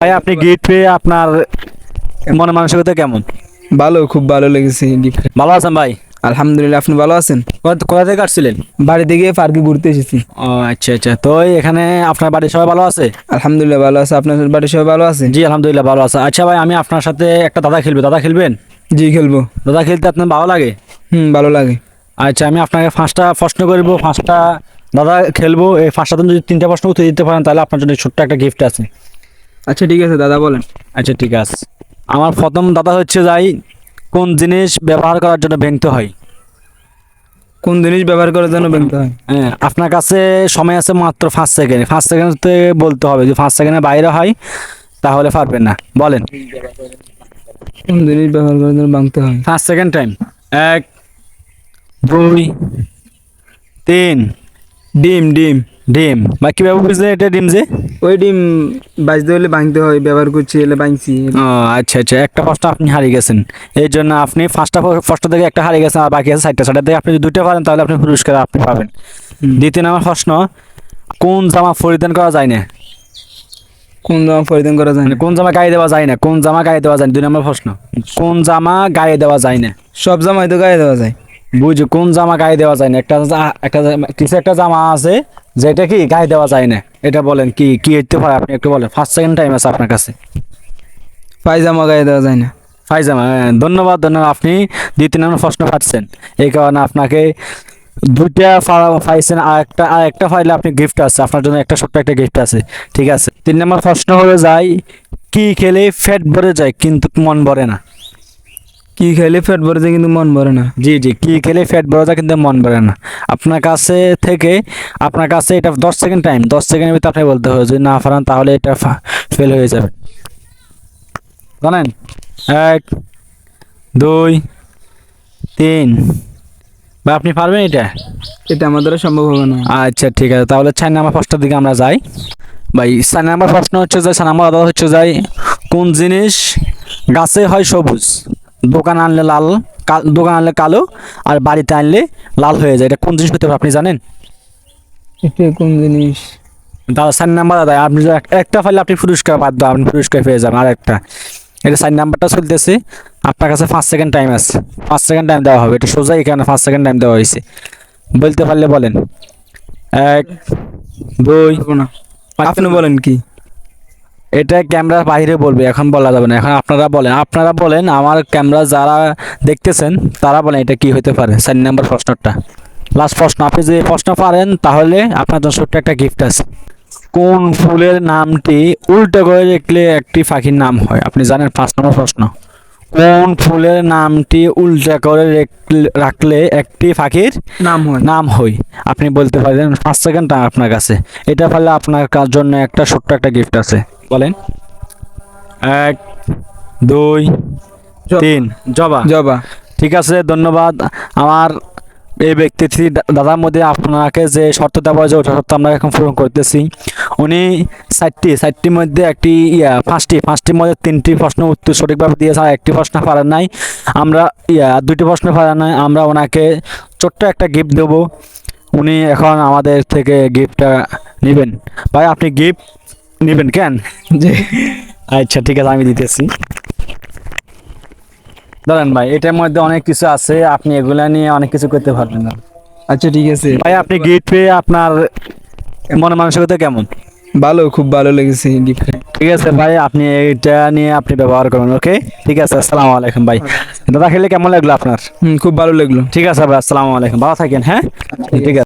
ভাই আপনি গিফট পেয়ে আপনার মনে মানসিকতা কেমন? ভালো খুব ভালো লেগেছে গিফট ভালো আছেন ভাই? আলহামদুলিল্লাহ আপনি ভালো আছেন? কোথা থেকে আসছিলেন? বাড়ি থেকে পার্কে ঘুরতে এসেছি। ও আচ্ছা আচ্ছা। তো এখানে আপনার বাড়ির সবাই ভালো আছে? আলহামদুলিল্লাহ ভালো আছে। আপনার বাড়ির সবাই ভালো আছে? জি আলহামদুলিল্লাহ ভালো আছে। আচ্ছা ভাই আমি আপনার সাথে একটা দাদা খেলব। দাদা খেলবেন? জি খেলব। দাদা খেলতে আপনার ভালো লাগে? হুম ভালো লাগে। আচ্ছা আমি আপনাকে পাঁচটা প্রশ্ন করব। পাঁচটা দাদা খেলব। এই পাঁচটা যদি তিনটা প্রশ্ন উত্তর দিতে পারেন তাহলে আপনার জন্য ছোট্ট একটা গিফট আছে। আচ্ছা ঠিক আছে দাদা বলেন। আচ্ছা ঠিক আছে। আমার প্রথম দাদা হচ্ছে যাই কোন জিনিস ব্যবহার করার জন্য ভেঙতে হয়? কোন জিনিস ব্যবহার করার জন্য ব্যাংকতে হয়? হ্যাঁ আপনার কাছে সময় আছে মাত্র পাঁচ সেকেন্ড। পাঁচ সেকেন্ডতে বলতে হবে যদি পাঁচ সেকেন্ডের বাইরে হয় তাহলে পারবেন না। বলেন। কোন জিনিস ব্যবহার করার জন্য ভাঙতে হয়? পাঁচ সেকেন্ড টাইম। এক দুই তিন। ডিম ডিম। ডিম। বা কীভাবে বুঝলেন এটা ডিম যে? ওই ডিম বাজতে হলে ভাঙতে হয় ব্যবহার করছি এলে ভাঙছি। ও আচ্ছা আচ্ছা একটা প্রশ্ন আপনি হারিয়ে গেছেন। এই জন্য আপনি পাঁচটা প্রশ্ন থেকে একটা হারিয়ে গেছেন আর বাকি আছে চারটা। চারটা থেকে আপনি যদি দুটো পারেন তাহলে আপনি পুরস্কার আপনি পাবেন। দ্বিতীয় নম্বর প্রশ্ন কোন জামা পরিধান করা যায় না? কোন জামা পরিধান করা যায় মানে না কোন জামা গায়ে দেওয়া যায় না? কোন জামা গায়ে দেওয়া যায় না? দুই নম্বর প্রশ্ন কোন জামা গায়ে দেওয়া যায় না? সব জামাই তো গায়ে দেওয়া যায়। বুঝি কোন জামা গায়ে দেওয়া যায় না? একটা একটা কিছু একটা জামা আছে যেটা কি গায়ে দেওয়া যায় না। এটা বলেন কি কি হতে পারে? আপনি একটু বলেন। ফার্স্ট সেকেন্ড টাইম আছে আপনার কাছে। পায়জামা গায়ে দেওয়া যায় না। ফাইজামা হ্যাঁ, ধন্যবাদ ধন্যবাদ। আপনি দ্বিতীয় নম্বর প্রশ্ন পাচ্ছেন। এই কারণে আপনাকে দুইটা পাইছেন। আর একটা আর একটা ফাইলে আপনি গিফট আছে। আপনার জন্য একটা ছোট্ট একটা গিফট আছে। ঠিক আছে? তিন নম্বর প্রশ্ন হলো যাই কি খেলে ফ্যাট ভরে যায় কিন্তু মন ভরে না? কি খেলে পেট ভরে যায় কিন্তু মন ভরে না। জি জি কি খেলে ফ্যাট ভরে যায় কিন্তু মন ভরে না। আপনার কাছে থেকে আপনার কাছে এটা দশ সেকেন্ড টাইম দশ সেকেন্ডের ভিতরে আপনি বলতে হবে যদি না পারেন তাহলে এটা ফেল হয়ে যাবে। জানেন? এক দুই তিন। বা আপনি পারবেন এটা? এটা আমাদের সম্ভব হবে না। আচ্ছা ঠিক আছে তাহলে চার নাম্বার প্রশ্নের দিকে আমরা যাই। ভাই চার নাম্বার প্রশ্ন হচ্ছে যে চার নাম্বার আদা হচ্ছে যাই কোন জিনিস গাছে হয় সবুজ? দোকান আনলে লাল দোকান আনলে কালো আর বাড়িতে আনলে লাল হয়ে যায়। এটা কোন জিনিস হতে পারে আপনি জানেন? এটা কোন জিনিস? দাদা সাইন নাম্বার দাদা আপনি একটা ফাইলে আপনি পুরস্কার বাধ্য আপনি পুরস্কার পেয়ে যাবেন আর একটা এটা চার নাম্বারটা চলতেছে। আপনার কাছে পাঁচ সেকেন্ড টাইম আছে। পাঁচ সেকেন্ড টাইম দেওয়া হবে। এটা সোজা এখানে পাঁচ সেকেন্ড টাইম দেওয়া হয়েছে। বলতে পারলে বলেন। এক দুই আপনি বলেন কি? এটা ক্যামেরার বাইরে বলবে এখন বলা যাবে না। এখন আপনারা বলেন আপনারা বলেন আমার ক্যামেরা যারা দেখতেছেন তারা বলেন এটা কি হতে পারে। চার নাম্বার প্রশ্নটা। লাস্ট প্রশ্ন আপনি যদি প্রশ্ন পারেন তাহলে আপনার জন্য ছোট্ট একটা গিফট আছে। কোন ফুলের নামটি উল্টো করে দেখলে একটি পাখির নাম হয়? আপনি জানেন পাঁচ নম্বর প্রশ্ন। কোন ফুলের নামটি উল্টা করে রেখলে- রাখলে একটি পাখির নাম হয়। নাম হই আপনি বলতে পারেন পাঁচ সেকেন্ড আপনার কাছে। এটা পারলে আপনার কার জন্য একটা ছোট্ট একটা গিফট আছে। বলেন। এক দুই তিন। জবা। জবা। ঠিক আছে ধন্যবাদ। আমার এই ব্যক্তিটি দাদার মধ্যে আপনাকে যে শর্ত দেওয়া হয়েছে ওটা শর্ত আমরা এখন পূরণ করতেছি। উনি চারটি চারটির মধ্যে একটি ইয়া পাঁচটি পাঁচটির মধ্যে তিনটি প্রশ্ন উত্তর সঠিকভাবে দিয়েছে আর একটি প্রশ্ন পারেন নাই। আমরা ইয়া দুইটি প্রশ্ন পারেন নাই। আমরা ওনাকে ছোট্ট একটা গিফট দেবো। উনি এখন আমাদের থেকে গিফটটা নেবেন। ভাই আপনি গিফট নেবেন কেন? যে আচ্ছা ঠিক আছে আমি দিতেছি। ধরেন ভাই এটার মধ্যে অনেক কিছু আছে আপনি এগুলা নিয়ে অনেক কিছু করতে পারবেন না। আচ্ছা ঠিক আছে। ভাই আপনি গিফট পেয়ে আপনার মনে মানসিকতা কেমন? ভালো খুব ভালো লেগেছে গিফট ঠিক আছে ভাই আপনি এটা নিয়ে আপনি ব্যবহার করুন ওকে? ঠিক আছে আসসালামু আলাইকুম ভাই। দাদা খেলে কেমন লাগল আপনার? হুম খুব ভালো লাগল। ঠিক আছে ভাই আসসালামু আলাইকুম। ভালো থাকেন হ্যাঁ? ঠিক আছে।